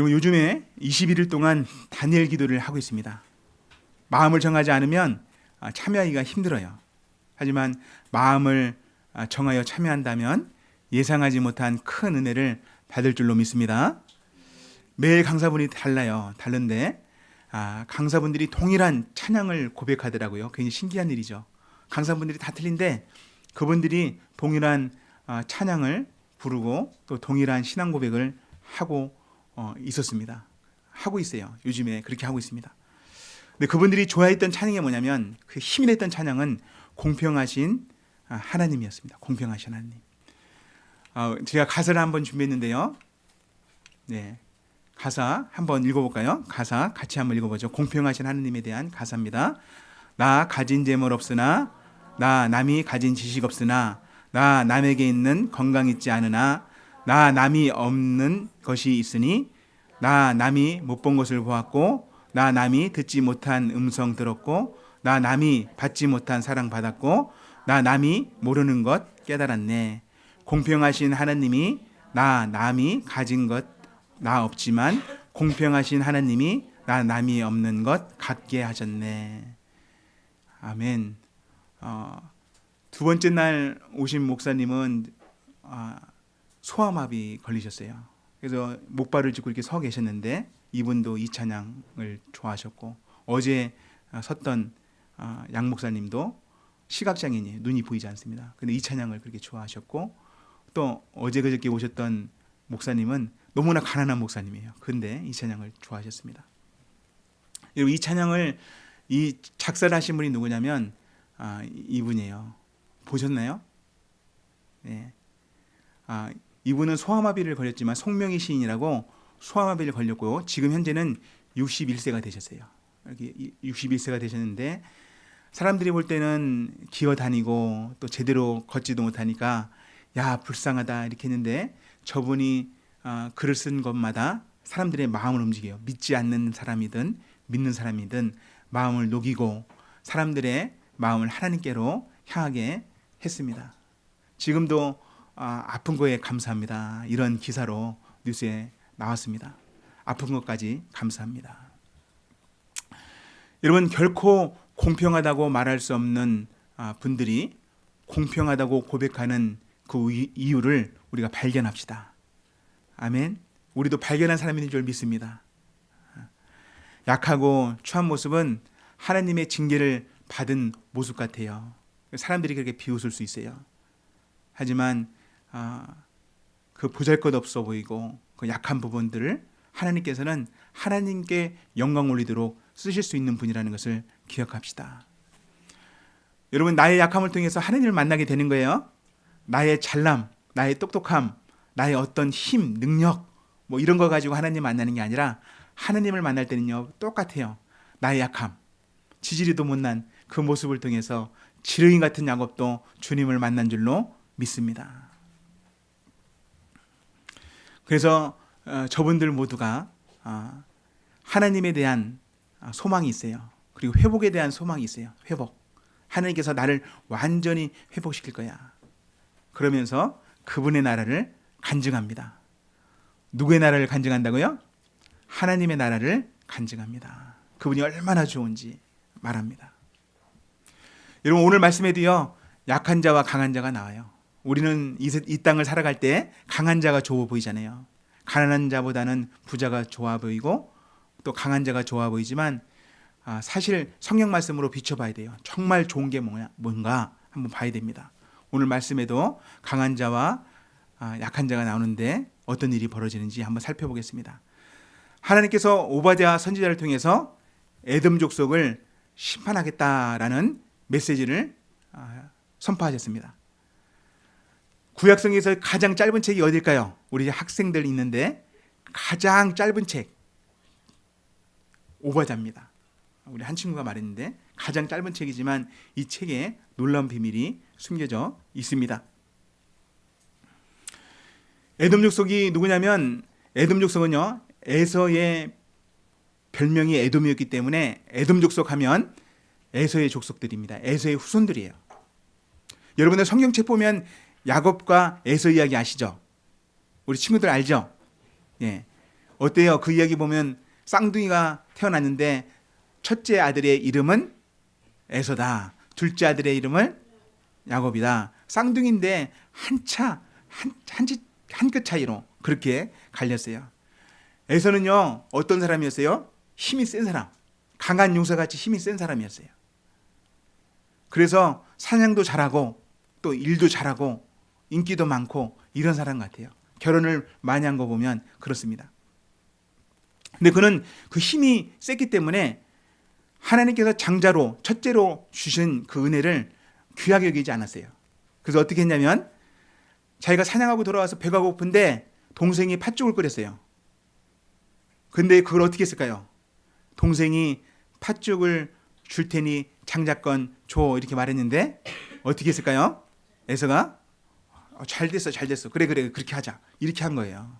여러분 요즘에 21일 동안 다니엘 기도를 하고 있습니다. 마음을 정하지 않으면 아, 참여하기가 힘들어요. 하지만 마음을 아, 정하여 참여한다면 예상하지 못한 큰 은혜를 받을 줄로 믿습니다. 매일 강사분이 달라요. 다른데 아, 강사분들이 동일한 찬양을 고백하더라고요. 굉장히 신기한 일이죠. 강사분들이 다 틀린데 그분들이 동일한 아, 찬양을 부르고 또 동일한 신앙 고백을 하고 어, 있었습니다. 하고 있어요. 요즘에 그렇게 하고 있습니다. 근데 그분들이 좋아했던 찬양이 뭐냐면 그 힘이 냈던 찬양은 공평하신 아, 하나님이었습니다. 공평하신 하나님. 어, 제가 가사를 한번 준비했는데요. 네. 가사 한번 읽어볼까요? 가사 같이 한번 읽어보죠. 공평하신 하느님에 대한 가사입니다. 나 가진 재물 없으나 나 남이 가진 지식 없으나 나 남에게 있는 건강 있지 않으나 나 남이 없는 것이 있으니 나 남이 못 본 것을 보았고 나 남이 듣지 못한 음성 들었고 나 남이 받지 못한 사랑 받았고 나 남이 모르는 것 깨달았네. 공평하신 하나님이 나 남이 가진 것 나 없지만 공평하신 하나님이 나 남이 없는 것 갖게 하셨네. 아멘. 어, 두 번째 날 오신 목사님은 아, 소아마비 걸리셨어요. 그래서 목발을 짚고 이렇게 서 계셨는데 이분도 이 찬양을 좋아하셨고 어제 아, 섰던 아, 양 목사님도 시각장애인이 눈이 보이지 않습니다. 근데 이 찬양을 그렇게 좋아하셨고 또 어제 그저께 오셨던 목사님은 너무나 가난한 목사님이에요. 근데 이 찬양을 좋아하셨습니다. 여러분 이 찬양을 이 작사를 하신 분이 누구냐면 아, 이분이에요. 보셨나요? 네. 아, 이분은 소아마비를 걸렸지만 송명희 시인이라고 소아마비를 걸렸고요. 지금 현재는 61세가 되셨어요. 이렇게 61세가 되셨는데 사람들이 볼 때는 기어 다니고 또 제대로 걷지도 못하니까 야 불쌍하다 이렇게 했는데 저분이 어, 글을 쓴 것마다 사람들의 마음을 움직여요. 믿지 않는 사람이든 믿는 사람이든 마음을 녹이고 사람들의 마음을 하나님께로 향하게 했습니다. 지금도 아, 아픈 거에 감사합니다. 이런 기사로 뉴스에 나왔습니다. 아픈 것까지 감사합니다. 여러분 결코 공평하다고 말할 수 없는 아, 분들이 공평하다고 고백하는 그 이유를 우리가 발견합시다. 아멘. 우리도 발견한 사람인 줄 믿습니다. 약하고 추한 모습은 하나님의 징계를 받은 모습 같아요. 사람들이 그렇게 비웃을 수 있어요. 하지만 아, 그 보잘것없어 보이고 그 약한 부분들을 하나님께서는 하나님께 영광 올리도록 쓰실 수 있는 분이라는 것을 기억합시다. 여러분 나의 약함을 통해서 하나님을 만나게 되는 거예요. 나의 잘남, 나의 똑똑함, 나의 어떤 힘, 능력 뭐 이런 거 가지고 하나님 만나는 게 아니라 하나님을 만날 때는요 똑같아요. 나의 약함, 지지리도 못난 그 모습을 통해서 지렁이 같은 야곱도 주님을 만난 줄로 믿습니다. 그래서 어, 저분들 모두가 아, 하나님에 대한 아, 소망이 있어요. 그리고 회복에 대한 소망이 있어요. 회복. 하나님께서 나를 완전히 회복시킬 거야. 그러면서 그분의 나라를 간증합니다. 누구의 나라를 간증한다고요? 하나님의 나라를 간증합니다. 그분이 얼마나 좋은지 말합니다. 여러분 오늘 말씀에도요 약한 자와 강한 자가 나와요. 우리는 이, 이 땅을 살아갈 때 강한 자가 좋아 보이잖아요. 가난한 자보다는 부자가 좋아 보이고 또 강한 자가 좋아 보이지만 아, 사실 성경 말씀으로 비춰봐야 돼요. 정말 좋은 게 뭐냐, 뭔가 한번 봐야 됩니다. 오늘 말씀에도 강한 자와 아, 약한 자가 나오는데 어떤 일이 벌어지는지 한번 살펴보겠습니다. 하나님께서 오바댜 선지자를 통해서 에돔 족속을 심판하겠다라는 메시지를 아, 선포하셨습니다. 구약성에서 가장 짧은 책이 어딜까요? 우리 학생들 있는데 가장 짧은 책 오바자입니다. 우리 한 친구가 말했는데 가장 짧은 책이지만 이 책에 놀라운 비밀이 숨겨져 있습니다. 에돔 족속이 누구냐면 에돔 족속은요 에서의 별명이 에돔이었기 때문에 에돔 족속 하면 에서의 족속들입니다. 에서의 후손들이에요. 여러분들 성경책 보면 야곱과 에서 이야기 아시죠? 우리 친구들 알죠? 예. 어때요? 그 이야기 보면 쌍둥이가 태어났는데 첫째 아들의 이름은 에서다. 둘째 아들의 이름을 야곱이다. 쌍둥이인데 한 차 한 한 한 끗 차이로 그렇게 갈렸어요. 에서는요 어떤 사람이었어요? 힘이 센 사람, 강한 용사같이 힘이 센 사람이었어요. 그래서 사냥도 잘하고 또 일도 잘하고 인기도 많고 이런 사람 같아요. 결혼을 많이 한 거 보면 그렇습니다. 근데 그는 그 힘이 셌기 때문에 하나님께서 장자로 첫째로 주신 그 은혜를 귀하게 여기지 않았어요. 그래서 어떻게 했냐면 자기가 사냥하고 돌아와서 배가 고픈데 동생이 팥죽을 끓였어요. 근데 그걸 어떻게 했을까요? 동생이 팥죽을 줄 테니 장자건 줘 이렇게 말했는데 어떻게 했을까요? 에서가 어, 잘 됐어 잘 됐어 그래 그래 그렇게 하자 이렇게 한 거예요.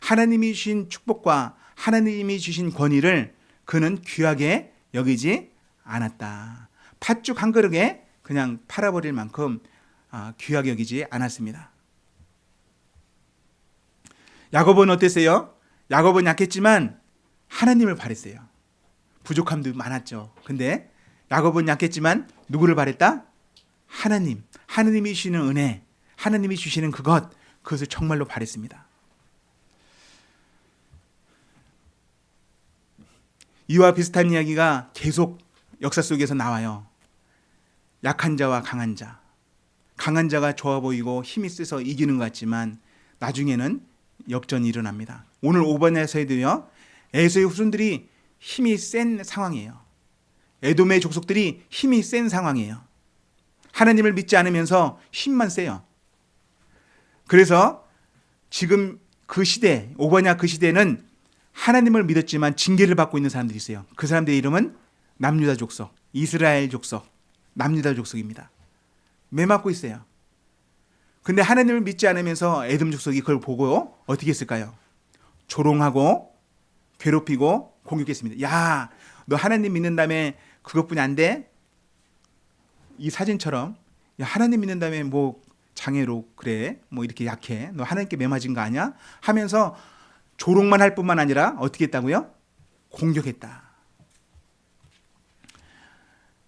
하나님이 주신 축복과 하나님이 주신 권위를 그는 귀하게 여기지 않았다. 팥죽 한 그릇에 그냥 팔아버릴 만큼 아, 귀하게 여기지 않았습니다. 야곱은 어땠어요? 야곱은 약했지만 하나님을 바랬어요. 부족함도 많았죠. 근데 야곱은 약했지만 누구를 바랬다? 하나님. 하나님이 주시는 은혜, 하나님이 주시는 그것, 그것을 정말로 바랬습니다. 이와 비슷한 이야기가 계속 역사 속에서 나와요. 약한 자와 강한 자. 강한 자가 좋아 보이고 힘이 세서 이기는 것 같지만 나중에는 역전이 일어납니다. 오늘 5번에서도요. 에서의 후손들이 힘이 센 상황이에요. 에돔의 족속들이 힘이 센 상황이에요. 하나님을 믿지 않으면서 힘만 세요. 그래서 지금 그 시대, 오버냐 그 시대는 하나님을 믿었지만 징계를 받고 있는 사람들이 있어요. 그 사람들의 이름은 남유다 족속, 이스라엘 족속, 남유다 족속입니다. 매 맞고 있어요. 근데 하나님을 믿지 않으면서 에돔 족속이 그걸 보고 어떻게 했을까요? 조롱하고 괴롭히고 공격했습니다. 야, 너 하나님 믿는 다음에 그것뿐이 안 돼? 이 사진처럼 야, 하나님 믿는 다음에 뭐 장애로 그래 뭐 이렇게 약해 너 하나님께 매맞은 거 아니야? 하면서 조롱만 할 뿐만 아니라 어떻게 했다고요? 공격했다.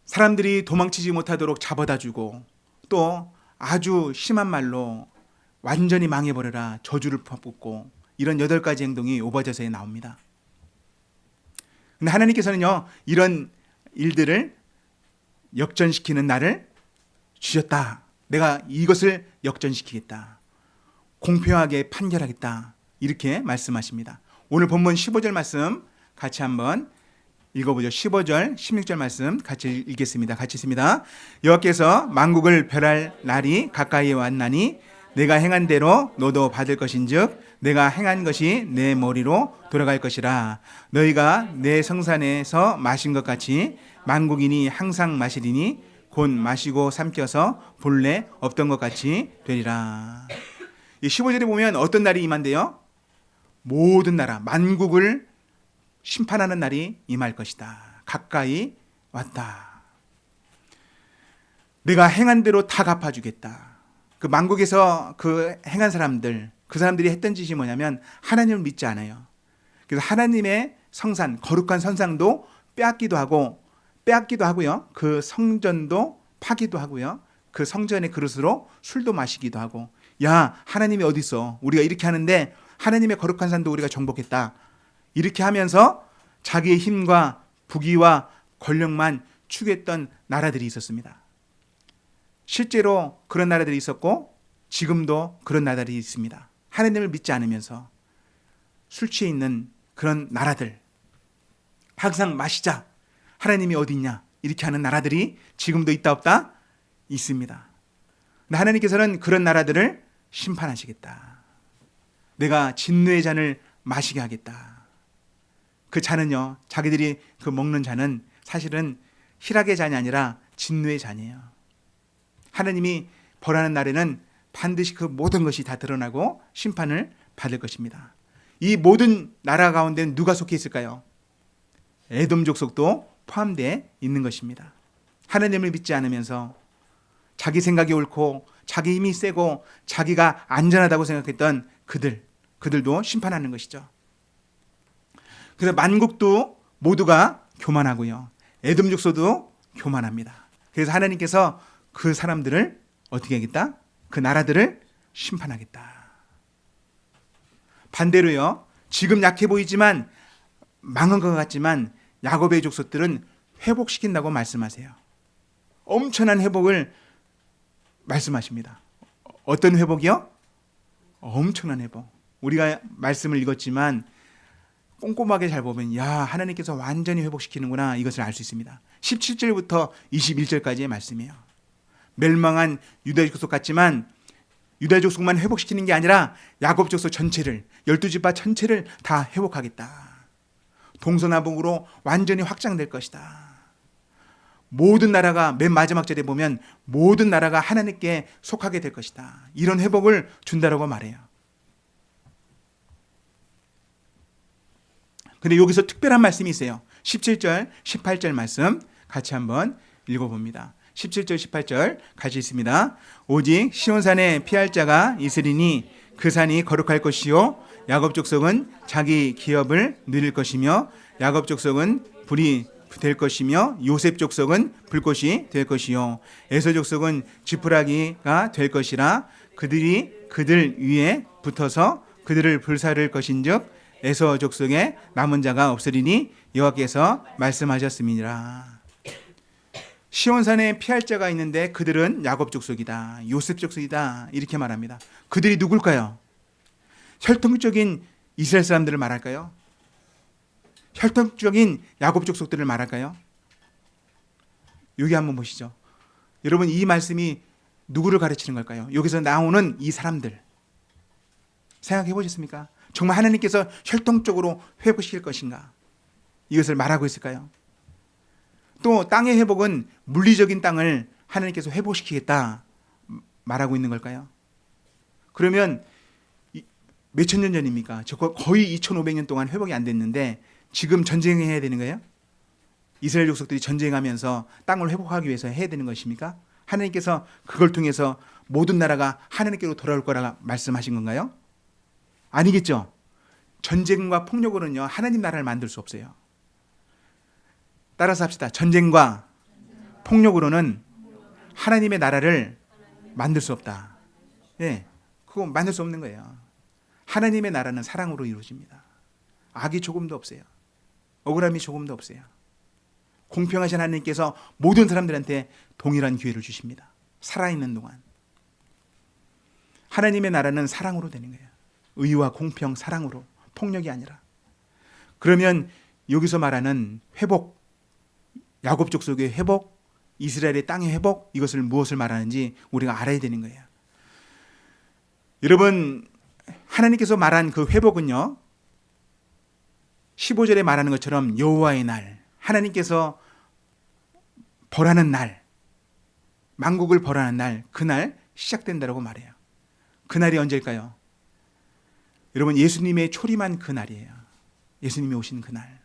사람들이 도망치지 못하도록 잡아다 주고 또 아주 심한 말로 완전히 망해버려라 저주를 퍼붓고 이런 여덟 가지 행동이 오버저서에 나옵니다. 근데 하나님께서는요 이런 일들을 역전시키는 날을 주셨다. 내가 이것을 역전시키겠다. 공평하게 판결하겠다. 이렇게 말씀하십니다. 오늘 본문 15절 말씀 같이 한번 읽어보죠. 15절, 16절 말씀 같이 읽겠습니다. 같이 있습니다. 여호와께서 만국을 멸할 날이 가까이 왔나니 내가 행한 대로 너도 받을 것인즉 내가 행한 것이 내 머리로 돌아갈 것이라 너희가 내 성산에서 마신 것 같이 만국인이 항상 마시리니 곧 마시고 삼켜서 본래 없던 것 같이 되리라. 이 15절에 보면 어떤 날이 임한대요? 모든 나라, 만국을 심판하는 날이 임할 것이다. 가까이 왔다. 내가 행한 대로 다 갚아주겠다. 그 만국에서 그 행한 사람들, 그 사람들이 했던 짓이 뭐냐면 하나님을 믿지 않아요. 그래서 하나님의 성산, 거룩한 선상도 빼앗기도 하고 빼앗기도 하고요. 그 성전도 파기도 하고요. 그 성전의 그릇으로 술도 마시기도 하고 야 하나님이 어디 있어? 우리가 이렇게 하는데 하나님의 거룩한 산도 우리가 정복했다. 이렇게 하면서 자기의 힘과 부귀와 권력만 추구했던 나라들이 있었습니다. 실제로 그런 나라들이 있었고 지금도 그런 나라들이 있습니다. 하나님을 믿지 않으면서 술 취해 있는 그런 나라들 항상 마시자 하나님이 어디 있냐 이렇게 하는 나라들이 지금도 있다 없다 있습니다. 하나님께서는 그런 나라들을 심판하시겠다. 내가 진노의 잔을 마시게 하겠다. 그 잔은요, 자기들이 그 먹는 잔은 사실은 희락의 잔이 아니라 진노의 잔이에요. 하나님이 벌하는 날에는 반드시 그 모든 것이 다 드러나고 심판을 받을 것입니다. 이 모든 나라 가운데 누가 속해 있을까요? 에돔 족속도 포함되어 있는 것입니다. 하나님을 믿지 않으면서 자기 생각이 옳고 자기 힘이 세고 자기가 안전하다고 생각했던 그들, 그들도 심판하는 것이죠. 그래서 만국도 모두가 교만하고요. 에돔 족소도 교만합니다. 그래서 하나님께서 그 사람들을 어떻게 하겠다? 그 나라들을 심판하겠다. 반대로요. 지금 약해 보이지만 망한 것 같지만 야곱의 족속들은 회복시킨다고 말씀하세요. 엄청난 회복을 말씀하십니다. 어떤 회복이요? 엄청난 회복. 우리가 말씀을 읽었지만 꼼꼼하게 잘 보면 야 하나님께서 완전히 회복시키는구나 이것을 알 수 있습니다. 17절부터 21절까지의 말씀이에요. 멸망한 유다 족속 같지만 유다 족속만 회복시키는 게 아니라 야곱 족속 전체를 열두 지파 전체를 다 회복하겠다. 동서남북으로 완전히 확장될 것이다. 모든 나라가 맨 마지막 절에 보면 모든 나라가 하나님께 속하게 될 것이다. 이런 회복을 준다라고 말해요. 근데 여기서 특별한 말씀이 있어요. 17절, 18절 말씀 같이 한번 읽어봅니다. 17절, 18절 같이 있습니다. 오직 시온산에 피할 자가 있으리니 그 산이 거룩할 것이요 야곱 족속은 자기 기업을 누릴 것이며 야곱 족속은 불이 될 것이며 요셉 족속은 불꽃이 될 것이요 에서 족속은 지푸라기가 될 것이라 그들이 그들 위에 붙어서 그들을 불사를 것인즉 에서 족속에 남은 자가 없으리니 여호와께서 말씀하셨음이니라. 시온산에 피할 자가 있는데 그들은 야곱 족속이다. 요셉 족속이다. 이렇게 말합니다. 그들이 누굴까요? 혈통적인 이스라엘 사람들을 말할까요? 혈통적인 야곱 족 속들을 말할까요? 여기 한번 보시죠. 여러분 이 말씀이 누구를 가르치는 걸까요? 여기서 나오는 이 사람들 생각해 보셨습니까? 정말 하나님께서 혈통적으로 회복시킬 것인가? 이것을 말하고 있을까요? 또 땅의 회복은 물리적인 땅을 하나님께서 회복시키겠다 말하고 있는 걸까요? 그러면 몇천 년 전입니까? 저 거의 2,500년 동안 회복이 안 됐는데 지금 전쟁해야 되는 거예요? 이스라엘 족속들이 전쟁하면서 땅을 회복하기 위해서 해야 되는 것입니까? 하나님께서 그걸 통해서 모든 나라가 하나님께로 돌아올 거라 말씀하신 건가요? 아니겠죠. 전쟁과 폭력으로는요 하나님 나라를 만들 수 없어요. 따라서 합시다. 전쟁과 폭력으로는 하나님의 나라를 만들 수 없다. 예, 그거 만들 수 없는 거예요. 하나님의 나라는 사랑으로 이루어집니다. 악이 조금도 없어요. 억울함이 조금도 없어요. 공평하신 하나님께서 모든 사람들한테 동일한 기회를 주십니다. 살아있는 동안. 하나님의 나라는 사랑으로 되는 거예요. 의와 공평, 사랑으로. 폭력이 아니라. 그러면 여기서 말하는 회복, 야곱 족 속의 회복, 이스라엘의 땅의 회복, 이것을 무엇을 말하는지 우리가 알아야 되는 거예요. 여러분, 하나님께서 말한 그 회복은요. 15절에 말하는 것처럼 여호와의 날, 하나님께서 벌하는 날, 만국을 벌하는 날, 그날 시작된다고 말해요. 그날이 언제일까요? 여러분 예수님의 초림한 그날이에요. 예수님이 오신 그날.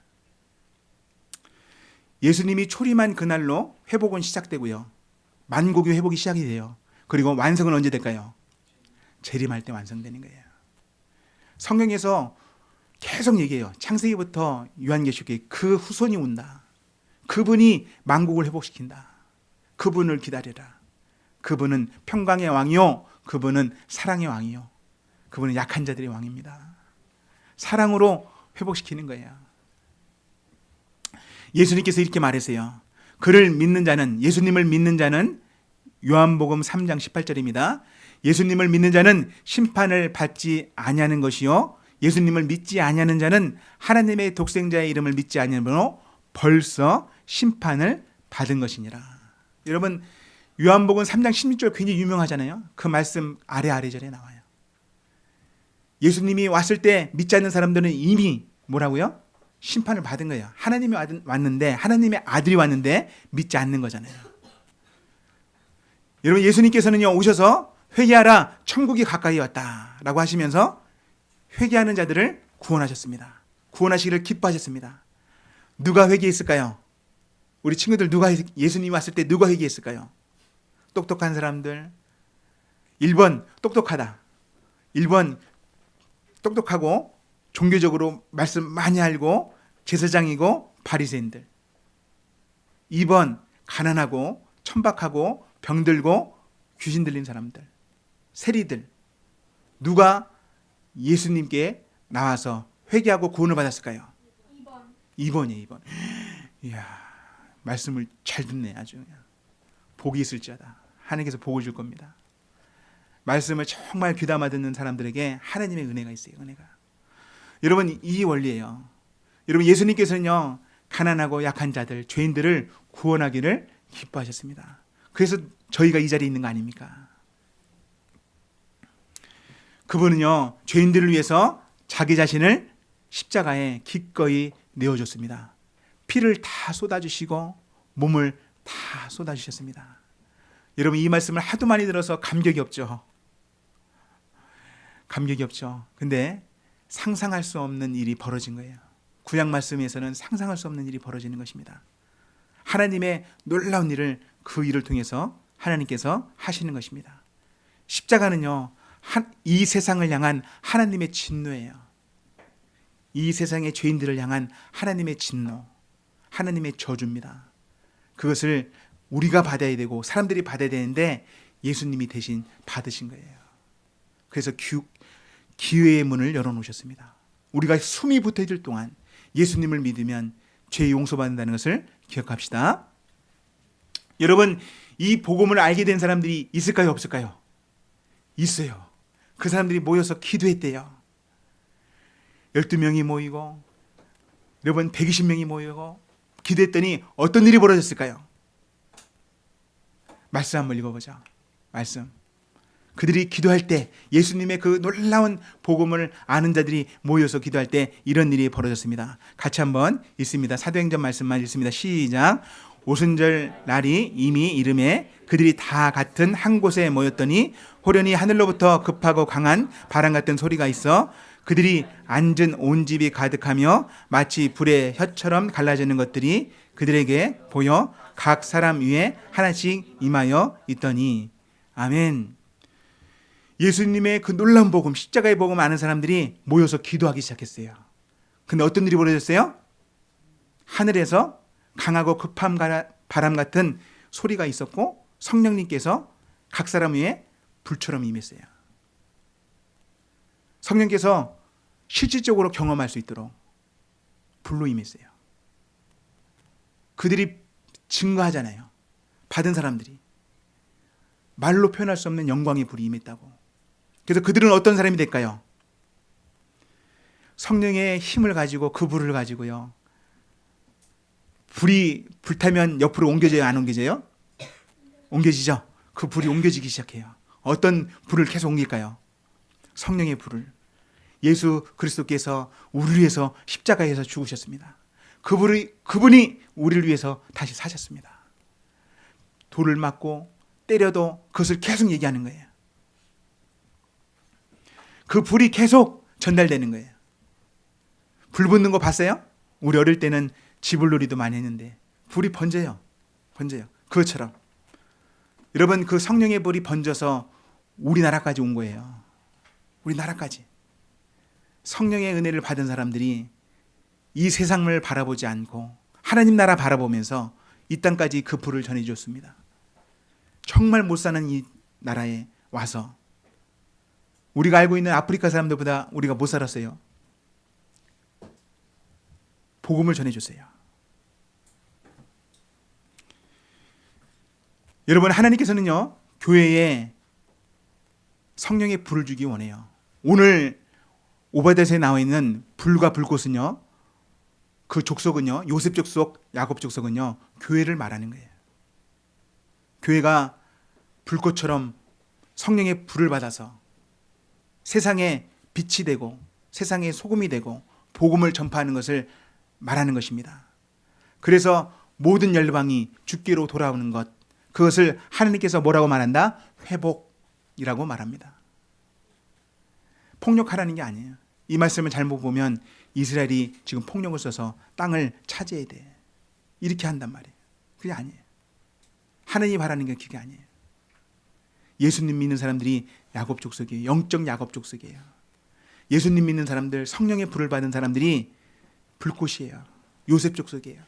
예수님이 초림한 그날로 회복은 시작되고요. 만국의 회복이 시작이 돼요. 그리고 완성은 언제 될까요? 재림할 때 완성되는 거예요. 성경에서 계속 얘기해요. 창세기부터 요한계시록에 그 후손이 온다. 그분이 만국을 회복시킨다. 그분을 기다려라. 그분은 평강의 왕이요. 그분은 사랑의 왕이요. 그분은 약한 자들의 왕입니다. 사랑으로 회복시키는 거예요. 예수님께서 이렇게 말했어요. 그를 믿는 자는 예수님을 믿는 자는 요한복음 3장 18절입니다. 예수님을 믿는 자는 심판을 받지 아니하는 것이요 예수님을 믿지 아니하는 자는 하나님의 독생자의 이름을 믿지 아니하므로 벌써 심판을 받은 것이니라. 여러분 요한복음 3장 16절 굉장히 유명하잖아요. 그 말씀 아래 아래절에 나와요. 예수님이 왔을 때 믿지 않는 사람들은 이미 뭐라고요? 심판을 받은 거예요. 하나님이 왔는데 하나님의 아들이 왔는데 믿지 않는 거잖아요. 여러분 예수님께서는요 오셔서 회개하라 천국이 가까이 왔다라고 하시면서 회개하는 자들을 구원하셨습니다. 구원하시기를 기뻐하셨습니다. 누가 회개했을까요? 우리 친구들 누가 예수님이 왔을 때 누가 회개했을까요? 똑똑한 사람들. 1번 똑똑하다. 1번 똑똑하고 종교적으로 말씀 많이 알고 제사장이고 바리새인들. 2번 가난하고 천박하고 병들고 귀신 들린 사람들. 세리들. 누가 예수님께 나와서 회개하고 구원을 받았을까요? 2번 2번이에요, 2번. 이야, 말씀을 잘 듣네, 아주 그냥. 복이 있을지어다. 하나님께서 복을 줄 겁니다. 말씀을 정말 귀담아 듣는 사람들에게 하나님의 은혜가 있어요, 은혜가. 여러분, 이 원리예요. 여러분, 예수님께서는요, 가난하고 약한 자들, 죄인들을 구원하기를 기뻐하셨습니다. 그래서 저희가 이 자리에 있는 거 아닙니까? 그분은요, 죄인들을 위해서 자기 자신을 십자가에 기꺼이 내어줬습니다. 피를 다 쏟아주시고 몸을 다 쏟아주셨습니다. 여러분 이 말씀을 하도 많이 들어서 감격이 없죠. 감격이 없죠. 근데 상상할 수 없는 일이 벌어진 거예요. 구약 말씀에서는 상상할 수 없는 일이 벌어지는 것입니다. 하나님의 놀라운 일을 그 일을 통해서 하나님께서 하시는 것입니다. 십자가는요, 한- 이 세상을 향한 하나님의 진노예요. 이 세상의 죄인들을 향한 하나님의 진노, 하나님의 저주입니다. 그것을 우리가 받아야 되고 사람들이 받아야 되는데 예수님이 대신 받으신 거예요. 그래서 기, 기회의 문을 열어놓으셨습니다. 우리가 숨이 붙어있을 동안 예수님을 믿으면 죄 용서받는다는 것을 기억합시다. 여러분, 이 복음을 알게 된 사람들이 있을까요, 없을까요? 있어요. 그 사람들이 모여서 기도했대요. 12명이 모이고, 여러분 120명이 모이고, 기도했더니 어떤 일이 벌어졌을까요? 말씀 한번 읽어보자. 말씀. 그들이 기도할 때 예수님의 그 놀라운 복음을 아는 자들이 모여서 기도할 때 이런 일이 벌어졌습니다. 같이 한번 읽습니다. 사도행전 말씀만 읽습니다. 시작. 오순절 날이 이미 이름에 그들이 다 같은 한 곳에 모였더니 호련히 하늘로부터 급하고 강한 바람 같은 소리가 있어 그들이 앉은 온 집이 가득하며 마치 불의 혀처럼 갈라지는 것들이 그들에게 보여 각 사람 위에 하나씩 임하여 있더니 아멘. 예수님의 그 놀라운 복음, 십자가의 복음 아는 사람들이 모여서 기도하기 시작했어요. 근데 어떤 일이 벌어졌어요? 하늘에서 강하고 급한 바람 같은 소리가 있었고 성령님께서 각 사람 위에 불처럼 임했어요. 성령께서 실질적으로 경험할 수 있도록 불로 임했어요. 그들이 증거하잖아요. 받은 사람들이 말로 표현할 수 없는 영광의 불이 임했다고. 그래서 그들은 어떤 사람이 될까요? 성령의 힘을 가지고 그 불을 가지고요. 불이 불타면 옆으로 옮겨져요, 안 옮겨져요? 옮겨지죠. 그 불이 옮겨지기 시작해요. 어떤 불을 계속 옮길까요? 성령의 불을. 예수 그리스도께서 우리를 위해서 십자가에서 죽으셨습니다. 그분이 그분이 우리를 위해서 다시 사셨습니다. 돌을 맞고 때려도 그것을 계속 얘기하는 거예요. 그 불이 계속 전달되는 거예요. 불 붙는 거 봤어요? 우리 어릴 때는 지불놀이도 많이 했는데 불이 번져요. 번져요. 그것처럼 여러분 그 성령의 불이 번져서 우리나라까지 온 거예요. 우리나라까지. 성령의 은혜를 받은 사람들이 이 세상을 바라보지 않고 하나님 나라 바라보면서 이 땅까지 그 불을 전해줬습니다. 정말 못 사는 이 나라에 와서 우리가 알고 있는 아프리카 사람들보다 우리가 못 살았어요. 복음을 전해줬어요. 여러분 하나님께서는요 교회에 성령의 불을 주기 원해요. 오늘 오바데스에 나와 있는 불과 불꽃은요 그 족속은요 요셉 족속, 야곱 족속은요 교회를 말하는 거예요. 교회가 불꽃처럼 성령의 불을 받아서 세상에 빛이 되고 세상에 소금이 되고 복음을 전파하는 것을 말하는 것입니다. 그래서 모든 열방이 주께로 돌아오는 것 그것을 하나님께서 뭐라고 말한다? 회복이라고 말합니다. 폭력하라는 게 아니에요. 이 말씀을 잘못 보면 이스라엘이 지금 폭력을 써서 땅을 차지해야 돼. 이렇게 한단 말이에요. 그게 아니에요. 하나님이 바라는 게 그게 아니에요. 예수님 믿는 사람들이 야곱 족속이에요. 영적 야곱 족속이에요. 예수님 믿는 사람들, 성령의 불을 받은 사람들이 불꽃이에요. 요셉 족속이에요.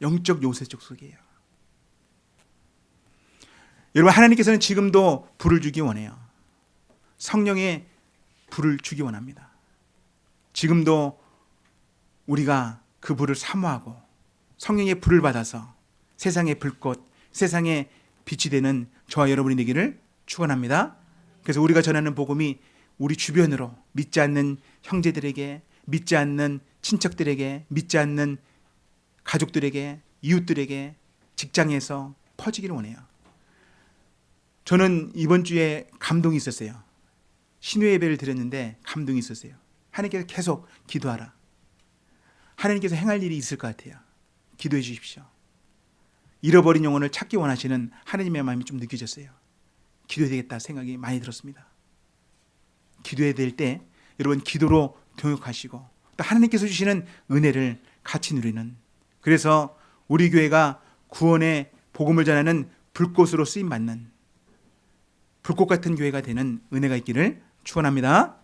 영적 요셉 족속이에요. 여러분 하나님께서는 지금도 불을 주기 원해요. 성령의 불을 주기 원합니다. 지금도 우리가 그 불을 사모하고 성령의 불을 받아서 세상의 불꽃, 세상의 빛이 되는 저와 여러분이 되기를 축원합니다. 그래서 우리가 전하는 복음이 우리 주변으로 믿지 않는 형제들에게, 믿지 않는 친척들에게, 믿지 않는 가족들에게, 이웃들에게, 직장에서 퍼지기를 원해요. 저는 이번 주에 감동이 있었어요. 신뢰 예배를 드렸는데 감동이 있었어요. 하나님께서 계속 기도하라. 하나님께서 행할 일이 있을 것 같아요. 기도해 주십시오. 잃어버린 영혼을 찾기 원하시는 하나님의 마음이 좀 느껴졌어요. 기도해야 되겠다 생각이 많이 들었습니다. 기도해야 될 때 여러분 기도로 동역하시고 또 하나님께서 주시는 은혜를 같이 누리는 그래서 우리 교회가 구원의 복음을 전하는 불꽃으로 쓰임 받는 불꽃 같은 교회가 되는 은혜가 있기를 축원합니다.